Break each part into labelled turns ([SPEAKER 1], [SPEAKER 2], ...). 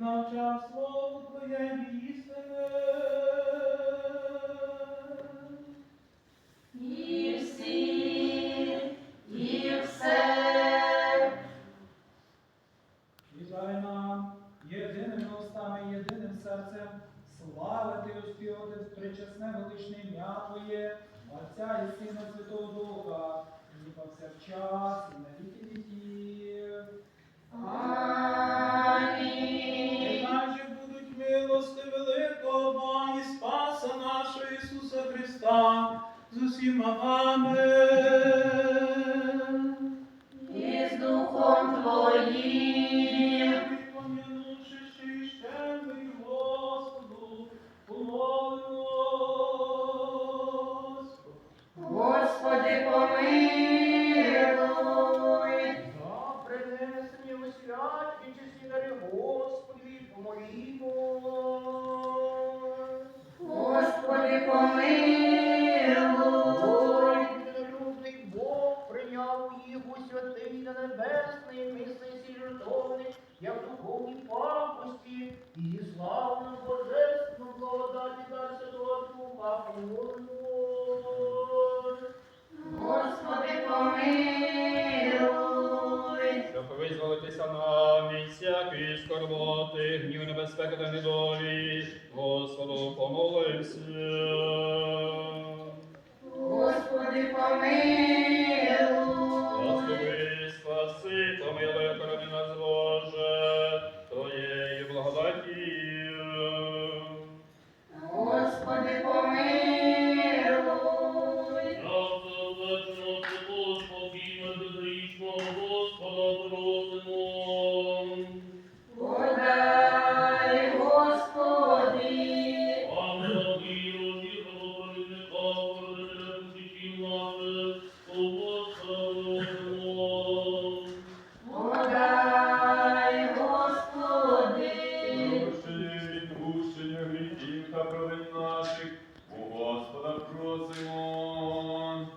[SPEAKER 1] навчав слово Твоє істине.
[SPEAKER 2] І всі, і все.
[SPEAKER 1] І дай нам єдиними устами, єдиним серцем славити і оспівати причесне величне ім'я Твоє, Отця і Сина Святого Духа, і повсякчас, і на віки віків.
[SPEAKER 2] Амінь.
[SPEAKER 1] Же будуть милости великого Бога і Спаса нашого Ісуса Христа з усіма вами.
[SPEAKER 2] І з Духом Твоїм.
[SPEAKER 1] Пом'янувши ще щедрий Господу, помолимось.
[SPEAKER 2] Господи, помилуй.
[SPEAKER 3] Господи,
[SPEAKER 2] помилуй.
[SPEAKER 3] Людний Бог прийняв їх у святий та небесний, мисний жертовник, як духовні пакості,
[SPEAKER 4] всякої скорботи, гнів небезпеки та недолі, Господу помолимся. Просимо.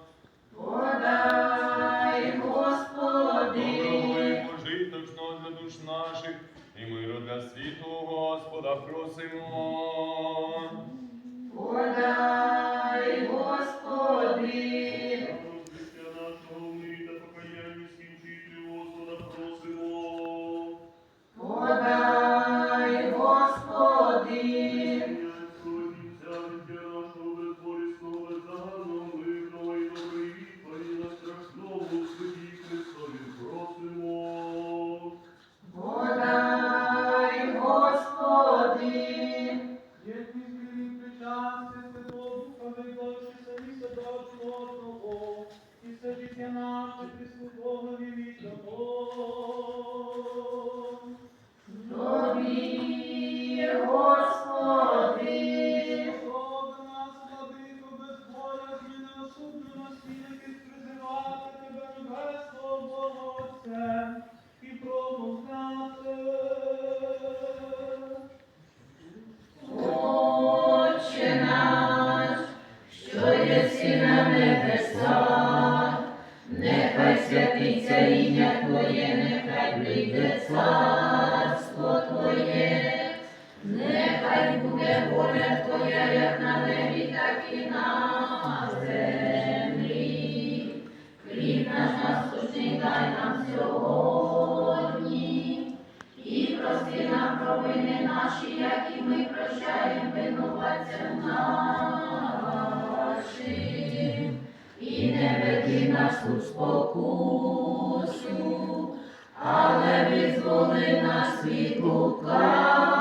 [SPEAKER 2] Подай, Господи.
[SPEAKER 4] Пожиточного для душ наших, і миру для світу, Господа просимо.
[SPEAKER 2] Подай, Господи.
[SPEAKER 1] Особи нас, владико, безбоязні, неосудно настільки призивати тебе, небесного Бога Отця, і промовляти.
[SPEAKER 2] Отче наш, що єси на небесах, нехай святиться у спокусу, але визволи нас від лукавого.